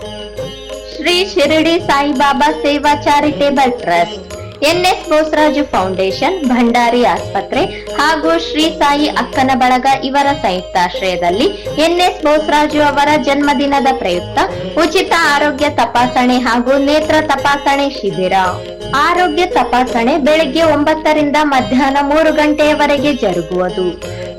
Shri Shirdi Saibaba Seva charitable trust, NS Bosaraju foundation, Bhandari ಆಸ್ಪತ್ರೆ ಹಾಗೂ ಶ್ರೀ ಸಾಯಿ ಅಕ್ಕನ ಬಳಗ ಇವರ ಸಂಯುಕ್ತಾಶ್ರಯದಲ್ಲಿ ಎನ್ಎಸ್ ಬೋಸರಾಜು ಅವರ ಜನ್ಮದಿನದ ಪ್ರಯುಕ್ತ ಉಚಿತ ಆರೋಗ್ಯ ತಪಾಸಣೆ ಹಾಗೂ ನೇತ್ರ ತಪಾಸಣೆ ಶಿಬಿರ. ಆರೋಗ್ಯ ತಪಾಸಣೆ ಬೆಳಗ್ಗೆ ಒಂಬತ್ತರಿಂದ ಮಧ್ಯಾಹ್ನ ಮೂರು ಗಂಟೆಯವರೆಗೆ ಜರುಗುವುದು.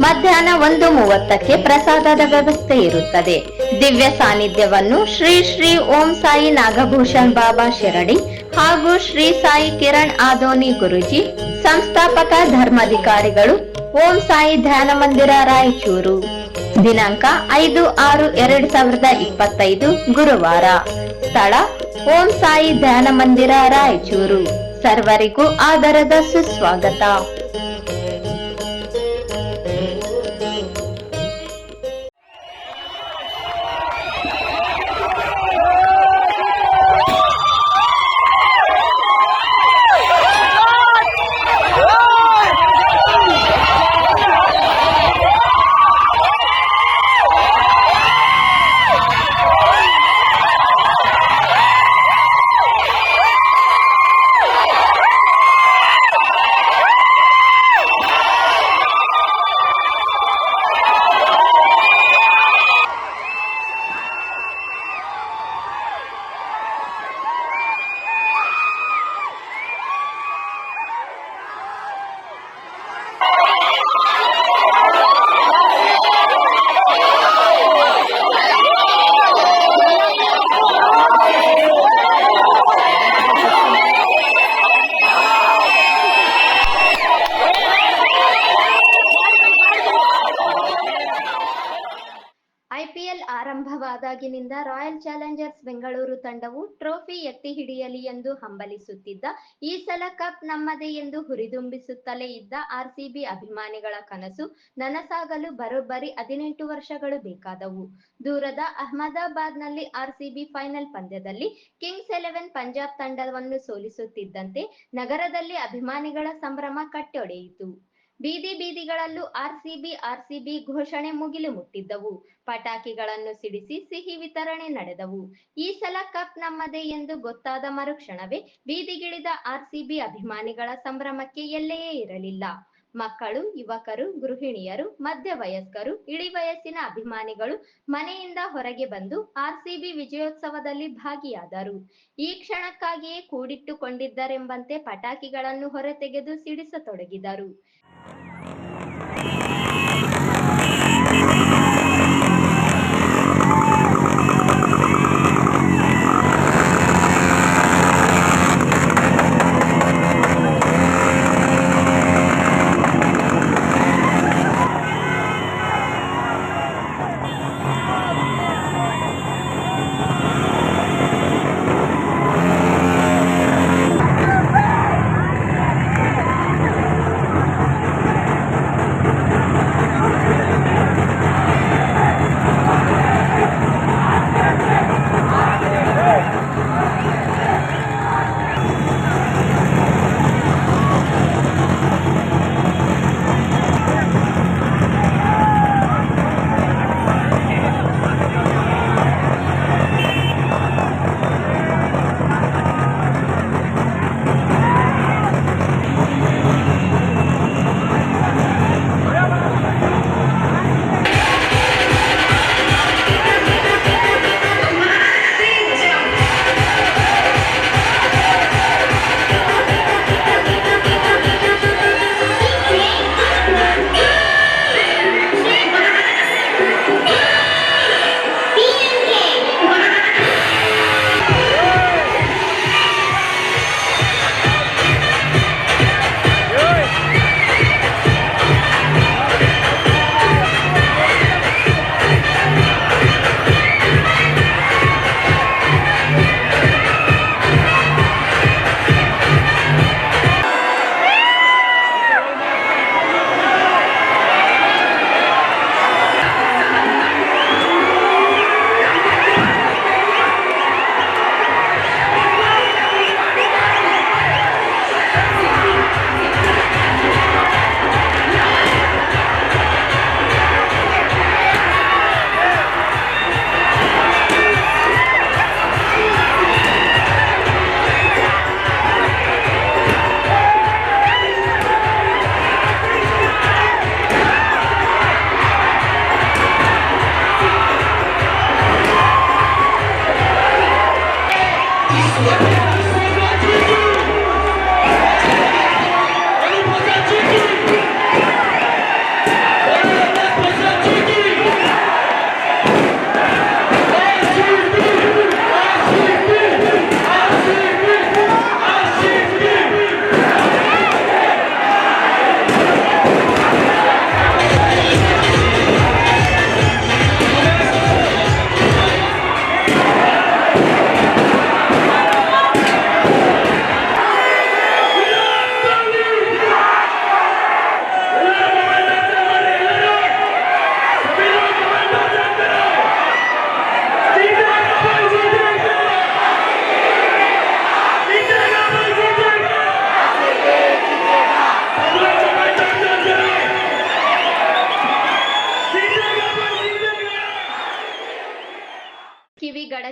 ಮಧ್ಯಾಹ್ನ ಒಂದು ಮೂವತ್ತಕ್ಕೆ ಪ್ರಸಾದದ ವ್ಯವಸ್ಥೆ ಇರುತ್ತದೆ. ದಿವ್ಯ ಸಾನ್ನಿಧ್ಯವನ್ನು ಶ್ರೀ ಶ್ರೀ ಓಂ ಸಾಯಿ ನಾಗಭೂಷಣ್ ಬಾಬಾ ಶಿರಡಿ ಹಾಗೂ ಶ್ರೀ ಸಾಯಿ ಕಿರಣ್ ಆದೋನಿ ಗುರುಜಿ, ಸಂಸ್ಥಾಪಕ ಧರ್ಮಾಧಿಕಾರಿಗಳು, ಓಂ ಸಾಯಿ ಧ್ಯಾನ ಮಂದಿರ ರಾಯಚೂರು. ದಿನಾಂಕ ಐದು ಆರು ಎರಡ್ ಸಾವಿರದ ಇಪ್ಪತ್ತೈದು ಗುರುವಾರ. ಸ್ಥಳ ಓಂ ಸಾಯಿ ಧ್ಯಾನ ಮಂದಿರ ರಾಯಚೂರು. ಸರ್ವರಿಗೂ ಆದರದ ಸುಸ್ವಾಗತ. ಆರಂಭವಾದಾಗಿನಿಂದ ರಾಯಲ್ ಚಾಲೆಂಜರ್ಸ್ ಬೆಂಗಳೂರು ತಂಡವು ಟ್ರೋಫಿ ಎತ್ತಿ ಹಿಡಿಯಲಿ ಎಂದು ಹಂಬಲಿಸುತ್ತಿದ್ದ ಈ ಸಲ ಕಪ್ ನಮ್ಮದೇ ಎಂದು ಹುರಿದುಂಬಿಸುತ್ತಲೇ ಇದ್ದ ಆರ್ಸಿಬಿ ಅಭಿಮಾನಿಗಳ ಕನಸು ನನಸಾಗಲು ಬರೋಬ್ಬರಿ ಹದಿನೆಂಟು ವರ್ಷಗಳು ಬೇಕಾದವು. ದೂರದ ಅಹಮದಾಬಾದ್ನಲ್ಲಿ ಆರ್ಸಿಬಿ ಫೈನಲ್ ಪಂದ್ಯದಲ್ಲಿ ಕಿಂಗ್ಸ್ ಎಲೆವೆನ್ ಪಂಜಾಬ್ ತಂಡವನ್ನು ಸೋಲಿಸುತ್ತಿದ್ದಂತೆ ನಗರದಲ್ಲಿ ಅಭಿಮಾನಿಗಳ ಸಂಭ್ರಮ ಕಟ್ಟೊಡೆಯಿತು. ಬೀದಿ ಬೀದಿಗಳಲ್ಲೂ ಆರ್ಸಿಬಿ ಆರ್ಸಿಬಿ ಘೋಷಣೆ ಮುಗಿಲು ಮುಟ್ಟಿದ್ದವು. ಪಟಾಕಿಗಳನ್ನು ಸಿಡಿಸಿ ಸಿಹಿ ವಿತರಣೆ ನಡೆದವು. ಈ ಸಲ ಕಪ್ ನಮ್ಮದೇ ಎಂದು ಗೊತ್ತಾದ ಮರುಕ್ಷಣವೇ ಬೀದಿಗಿಳಿದ ಆರ್ಸಿಬಿ ಅಭಿಮಾನಿಗಳ ಸಂಭ್ರಮಕ್ಕೆ ಎಲ್ಲೆಯೇ ಇರಲಿಲ್ಲ. ಮಕ್ಕಳು, ಯುವಕರು, ಗೃಹಿಣಿಯರು, ಮಧ್ಯವಯಸ್ಕರು ಇಳಿ ವಯಸ್ಸಿನ ಅಭಿಮಾನಿಗಳು ಮನೆಯಿಂದ ಹೊರಗೆ ಬಂದು ಆರ್ಸಿಬಿ ವಿಜಯೋತ್ಸವದಲ್ಲಿ ಭಾಗಿಯಾದರು. ಈ ಕ್ಷಣಕ್ಕಾಗಿಯೇ ಕೂಡಿಟ್ಟುಕೊಂಡಿದ್ದರೆಂಬಂತೆ ಪಟಾಕಿಗಳನ್ನು ಹೊರತೆಗೆದು ಸಿಡಿಸತೊಡಗಿದರು.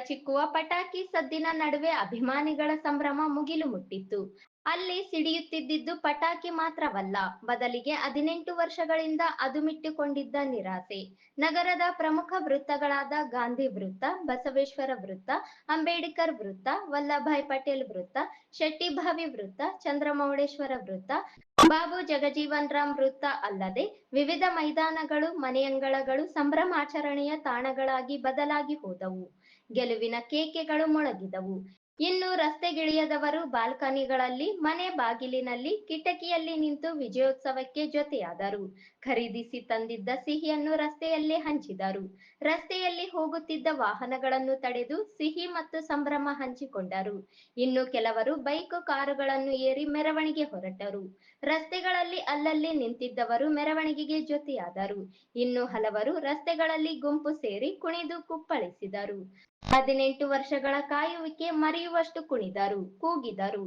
ಕಿವಿ ಗಡಚಿಕ್ಕುವ ಪಟಾಕಿ ಸದ್ದಿನ ನಡುವೆ ಅಭಿಮಾನಿಗಳ ಸಂಭ್ರಮ ಮುಗಿಲು ಮುಟ್ಟಿತ್ತು ಅಲ್ಲಿ ಸಿಡಿಯುತ್ತಿದ್ದಿದ್ದು ಪಟಾಕಿ ಮಾತ್ರವಲ್ಲ, ಬದಲಿಗೆ ಹದಿನೆಂಟು ವರ್ಷಗಳಿಂದ ಅದುಮಿಟ್ಟುಕೊಂಡಿದ್ದ ನಿರಾಸೆ. ನಗರದ ಪ್ರಮುಖ ವೃತ್ತಗಳಾದ ಗಾಂಧಿ ವೃತ್ತ, ಬಸವೇಶ್ವರ ವೃತ್ತ, ಅಂಬೇಡ್ಕರ್ ವೃತ್ತ, ವಲ್ಲಭಾಯ್ ಪಟೇಲ್ ವೃತ್ತ, ಶೆಟ್ಟಿಭಾವಿ ವೃತ್ತ, ಚಂದ್ರಮೌಳೇಶ್ವರ ವೃತ್ತ, ಬಾಬು ಜಗಜೀವನ್ ರಾಮ್ ವೃತ್ತ ಅಲ್ಲದೆ ವಿವಿಧ ಮೈದಾನಗಳು, ಮನೆಯಂಗಳಗಳು ಸಂಭ್ರಮಾಚರಣೆಯ ತಾಣಗಳಾಗಿ ಬದಲಾಗಿ ಹೋದವು. ಗೆಲುವಿನ ಕೇಕೆಗಳು ಮೊಳಗಿದವು. ಇನ್ನು ರಸ್ತೆಗಿಳಿಯದವರು ಬಾಲ್ಕನಿಗಳಲ್ಲಿ, ಮನೆ ಬಾಗಿಲಿನಲ್ಲಿ, ಕಿಟಕಿಯಲ್ಲಿ ನಿಂತು ವಿಜಯೋತ್ಸವಕ್ಕೆ ಜೊತೆಯಾದರು. ಖರೀದಿಸಿ ತಂದಿದ್ದ ಸಿಹಿಯನ್ನು ರಸ್ತೆಯಲ್ಲೇ ಹಂಚಿದರು. ರಸ್ತೆಯಲ್ಲಿ ಹೋಗುತ್ತಿದ್ದ ವಾಹನಗಳನ್ನು ತಡೆದು ಸಿಹಿ ಮತ್ತು ಸಂಭ್ರಮ ಹಂಚಿಕೊಂಡರು. ಇನ್ನು ಕೆಲವರು ಬೈಕ್ ಕಾರುಗಳನ್ನು ಏರಿ ಮೆರವಣಿಗೆ ಹೊರಟರು. ರಸ್ತೆಗಳಲ್ಲಿ ಅಲ್ಲಲ್ಲಿ ನಿಂತಿದ್ದವರು ಮೆರವಣಿಗೆಗೆ ಜೊತೆಯಾದರು. ಇನ್ನು ಹಲವರು ರಸ್ತೆಗಳಲ್ಲಿ ಗುಂಪು ಸೇರಿ ಕುಣಿದು ಕುಪ್ಪಳಿಸಿದರು. ಹದಿನೆಂಟು ವರ್ಷಗಳ ಕಾಯುವಿಕೆ ಮರೆಯುವಷ್ಟು ಕುಣಿದರು ಕೂಗಿದರು.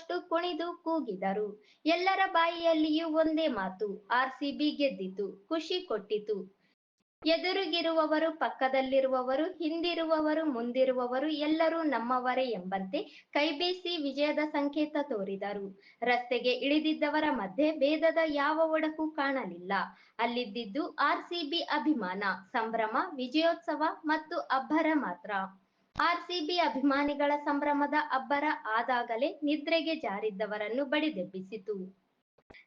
ಮರೆಯುವಷ್ಟು ಕುಣಿದು ಕೂಗಿದರು. ಎಲ್ಲರ ಬಾಯಿಯಲ್ಲಿಯೂ ಒಂದೇ ಮಾತು ಆರ್ಸಿಬಿ ಗೆದ್ದಿತು, ಖುಷಿ ಕೊಟ್ಟಿತು. ಎದುರಿಗಿರುವವರು, ಪಕ್ಕದಲ್ಲಿರುವವರು, ಹಿಂದಿರುವವರು, ಮುಂದಿರುವವರು ಎಲ್ಲರೂ ನಮ್ಮವರೇ ಎಂಬಂತೆ ಕೈಬೀಸಿ ವಿಜಯದ ಸಂಕೇತ ತೋರಿದರು. ರಸ್ತೆಗೆ ಇಳಿದಿದ್ದವರ ಮಧ್ಯೆ ಭೇದದ ಯಾವ ಒಡಕು ಕಾಣಲಿಲ್ಲ. ಅಲ್ಲಿದ್ದಿದ್ದು ಆರ್ಸಿಬಿ ಅಭಿಮಾನ, ಸಂಭ್ರಮ, ವಿಜಯೋತ್ಸವ ಮತ್ತು ಅಬ್ಬರ ಮಾತ್ರ. ಆರ್ಸಿಬಿ ಅಭಿಮಾನಿಗಳ ಸಂಭ್ರಮದ ಅಬ್ಬರ ಆದಾಗಲೇ ನಿದ್ರೆಗೆ ಜಾರಿದ್ದವರನ್ನು ಬಡಿದೆಬ್ಬಿಸಿತು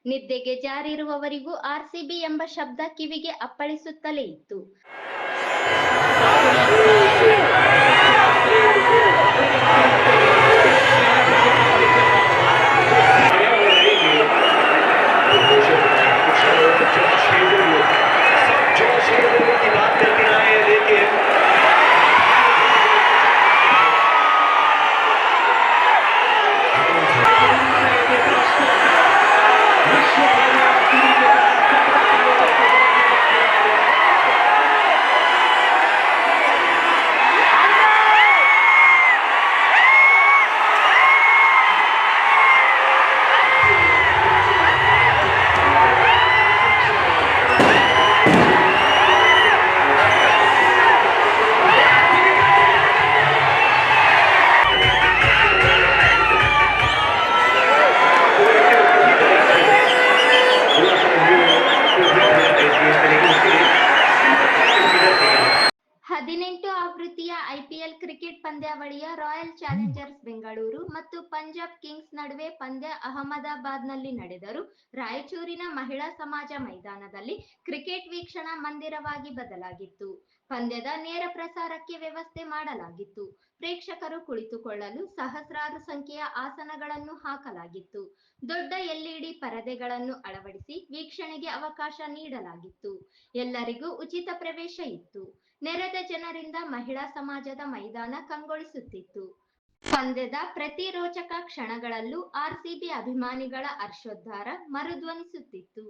ನಿದ್ದೆಗೆ ಜಾರಿರುವವರಿಗೂ ಆರ್ಸಿಬಿ ಎಂಬ ಶಬ್ದ ಕಿವಿಗೆ ಅಪ್ಪಳಿಸುತ್ತಲೇ ಇತ್ತು. ಚಾಲೆಂಜರ್ಸ್ ಬೆಂಗಳೂರು ಮತ್ತು ಪಂಜಾಬ್ ಕಿಂಗ್ಸ್ ನಡುವೆ ಪಂದ್ಯ ಅಹಮದಾಬಾದ್ನಲ್ಲಿ ನಡೆದರು. ರಾಯಚೂರಿನ ಮಹಿಳಾ ಸಮಾಜ ಮೈದಾನದಲ್ಲಿ ಕ್ರಿಕೆಟ್ ವೀಕ್ಷಣಾ ಮಂದಿರವಾಗಿ ಬದಲಾಗಿತ್ತು. ಪಂದ್ಯದ ನೇರ ಪ್ರಸಾರಕ್ಕೆ ವ್ಯವಸ್ಥೆ ಮಾಡಲಾಗಿತ್ತು. ಪ್ರೇಕ್ಷಕರು ಕುಳಿತುಕೊಳ್ಳಲು ಸಹಸ್ರಾರು ಸಂಖ್ಯೆಯ ಆಸನಗಳನ್ನು ಹಾಕಲಾಗಿತ್ತು. ದೊಡ್ಡ ಎಲ್ಇಡಿ ಪರದೆಗಳನ್ನು ಅಳವಡಿಸಿ ವೀಕ್ಷಣೆಗೆ ಅವಕಾಶ ನೀಡಲಾಗಿತ್ತು. ಎಲ್ಲರಿಗೂ ಉಚಿತ ಪ್ರವೇಶ ಇತ್ತು. ನೆರೆದ ಜನರಿಂದ ಮಹಿಳಾ ಸಮಾಜದ ಮೈದಾನ ಕಂಗೊಳಿಸುತ್ತಿತ್ತು. ಪಂದ್ಯದ ಪ್ರತಿ ರೋಚಕ ಕ್ಷಣಗಳಲ್ಲೂ ಆರ್ಸಿಬಿ ಅಭಿಮಾನಿಗಳ ಹರ್ಷೋದ್ಗಾರ ಮರುಧ್ವನಿಸುತ್ತಿತ್ತು.